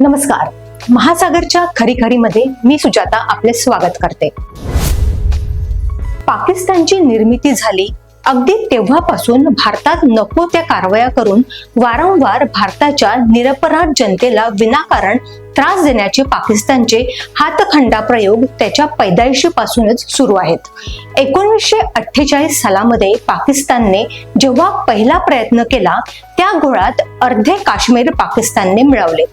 नमस्कार. महासागरच्या खरीखरीमध्ये मी सुजाता आपले स्वागत करते. पाकिस्तानची निर्मिती झाली. अगदी तेव्हापासून भारतात नको त्या कारवाया करून वारंवार भारताच्या निरपराध जनतेला विनाकारण त्रास देण्याचे पाकिस्तानचे हातखंडा प्रयोग त्याच्या पैदाईशीपासूनच सुरू आहेत. एकोणीसशे अठ्ठेचाळीस सालामध्ये पाकिस्तानने जेव्हा पहिला प्रयत्न केला त्या घोळात अर्धे काश्मीर पाकिस्तानने मिळवले.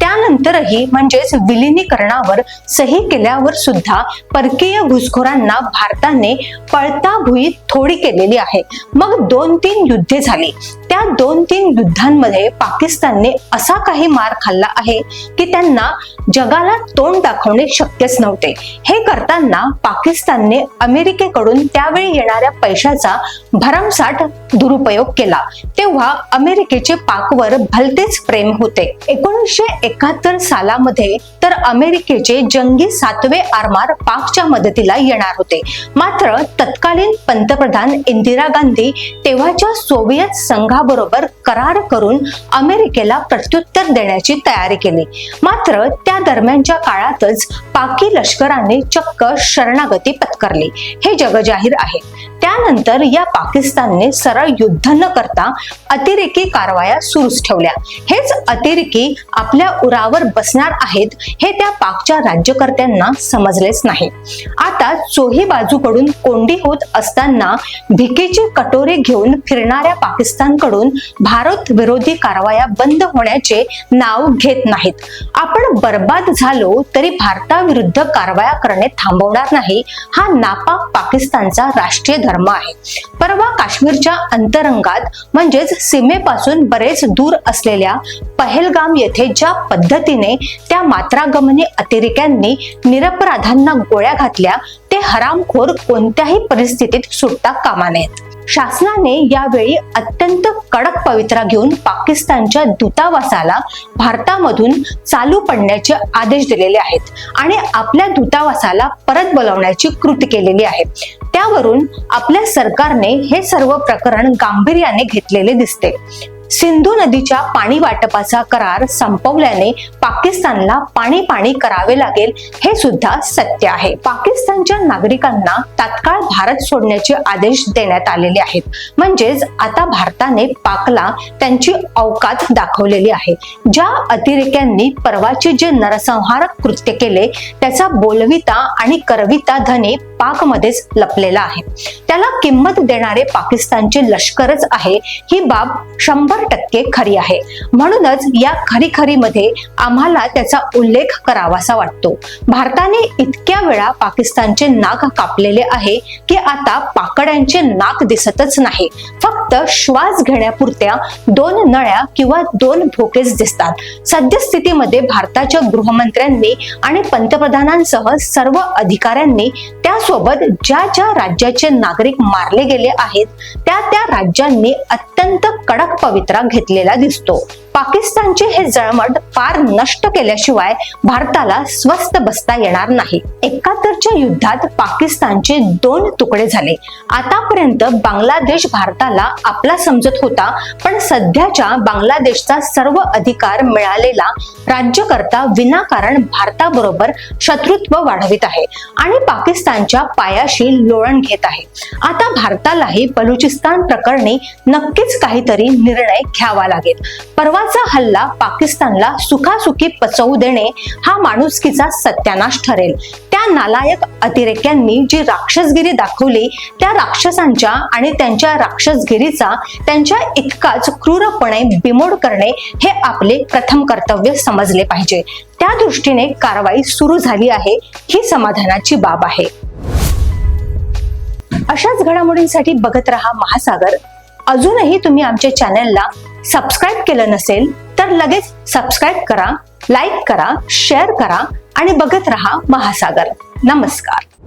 त्यानंतरही म्हणजेच विलिनीकरणावर सही केल्यावर सुद्धा परकीय घुसखोरांना भारताने पळता भुई थोडी केलेली आहे. मग दोन तीन युद्धे झाली. त्या दोन तीन युद्धांमध्ये पाकिस्तानने असा काही मार खाल्ला आहे की त्यांना जगाला तोंड दाखवणे शक्यच नव्हते. हे करताना पाकिस्तानने अमेरिकेकडून त्यावेळी येणाऱ्या पैशाचा भरमसाठ दुरुपयोग केला. तेव्हा अमेरिकेचे पाकवर भलतेच प्रेम होते. एकोणीसशे एकाहत्तर सालामध्ये तर अमेरिकेचे जंगी सातवे आरमार पाकच्या मदतीला येणार होते. मात्र तत्कालीन पंतप्रधान इंदिरा गांधी तेव्हाच्या सोव्हिएत संघाबरोबर करार करून अमेरिकेला प्रत्युत्तर देण्याची तयारी केली. मात्र त्या दरम्यानच्या काळातच पाकी लष्कराने चक्क शरणागती पत्करली. हे जगजाहीर आहे. त्यानंतर या पाकिस्तानने सरळ युद्ध न करता अतिरेकी कारवाया सुरूच ठेवल्या. हेच अतिरेकी आपल्या उरावर बसणार आहेत हे त्या पाकच्या राज्यकर्त्यांना समजलेच नाही. आता चोही बाजूकडून कोंडी होत असताना भिकेचे कटोरे घेऊन फिरणाऱ्या पाकिस्तानकडून भारत विरोधी कारवाया बंद होण्याचे नाव घेत नाहीत. आपण बर्बाद झालो तरी भारताविरुद्ध कारवाया करणे थांबवणार नाही हा नापाक पाकिस्तानचा राष्ट्रीय धर्म आहे. परवा काश्मीरच्या अंतरंगात म्हणजेच सीमेपासून बरेच दूर असलेल्या पहलगाम येथे ज्या पद्धतीने त्या मात्रागमनी अतिरेक्यांनी निरपराधांना गोळ्या घातल्या ते हरामखोर कोणत्याही परिस्थितीत सुटता कामा नयेत. शासनाने यावेळी अत्यंत कडक पवित्रा घेऊन पाकिस्तानच्या दूतावासाला भारतामधून चालू पडण्याचे आदेश दिलेले आहेत आणि आपल्या दूतावासाला परत बोलवण्याची कृती केलेली आहे. त्यावरून आपल्या सरकारने हे सर्व प्रकरण गांभीर्याने घेतलेले दिसते. सिंधू नदीच्या पाणी वाटपाचा करार संपवल्याने पाकिस्तानला पाणी पाणी करावे लागेल हे सुद्धा सत्य आहे. पाकिस्तानच्या नागरिकांना तात्काळ भारत सोडण्याचे आदेश देण्यात आलेले आहेत. म्हणजेच आता भारताने पाकला त्यांची अवकात दाखवलेली आहे. ज्या अतिरेक्यांनी परवाचे जे नरसंहारक कृत्य केले त्याचा बोलविता आणि करविता धने पाकमध्येच लपलेला आहे. त्याला किंमत देणारे पाकिस्तानचे लष्करच आहे. ही बाब शंभर टक्के खरी आहे. म्हणूनच या खरी खरीमध्ये आम्हाला त्याचा उल्लेख करावासा वाटतो. भारताने इतक्या वेळा पाकिस्तानचे नाक कापलेले आहे की आता पाकड्यांचे नाक दिसतच नाही. फक्त श्वास घेण्यापुरत्या दोन नळ्या किंवा दोन भोकेच दिसतात. सद्यस्थितीमध्ये भारताच्या गृहमंत्र्यांनी आणि पंतप्रधानांसह सर्व अधिकाऱ्यांनी त्यासोबत ज्या ज्या राज्याचे नागरिक मारले गेले आहेत त्या त्या राज्यांनी अत्यंत कडक पवित्र घेतलेला दिसतो. पाकिस्तानची हे जळमट फार नष्ट केल्याशिवाय भारताला स्वस्त बसता येणार नाही. एकाहत्तरच्या युद्धात पाकिस्तानचे दोन तुकडे झाले. आतापर्यंत बांगलादेश भारताला आपला समजत होता पण सध्याच्या बांगलादेशचा सर्व अधिकार मिळालेला राज्यकर्ता विनाकारण भारताबरोबर शत्रुत्व वाढवित आहे आणि पाकिस्तानच्या पायाशी लोळण घेत आहे. आता भारतालाही बलुचिस्तान प्रकरणी नक्कीच काहीतरी निर्णय घ्यावा लागेल. परवा परवाचा हल्ला पाकिस्तानला सुखासुखी पचवू देणे हा माणुसकीचा सत्यानाश ठरेल. त्या नालायक अतिरेक्यांनी जी राक्षसगिरी दाखवली त्या राक्षसांच्या आणि त्यांच्या राक्षसगिरीचा त्यांच्या इतकाच क्रूरपणे बिमोड करणे हे आपले प्रथम कर्तव्य समजले पाहिजे. त्या दृष्टीने कारवाई सुरू झाली आहे ही समाधानाची बाब आहे. अशाच घडामोडींसाठी बघत रहा महासागर. अजूनही तुम्ही आमच्या चॅनलला सबस्क्राईब केलं नसेल तर लगेच सबस्क्राईब करा लाईक करा शेअर करा आणि बघत रहा महासागर. नमस्कार.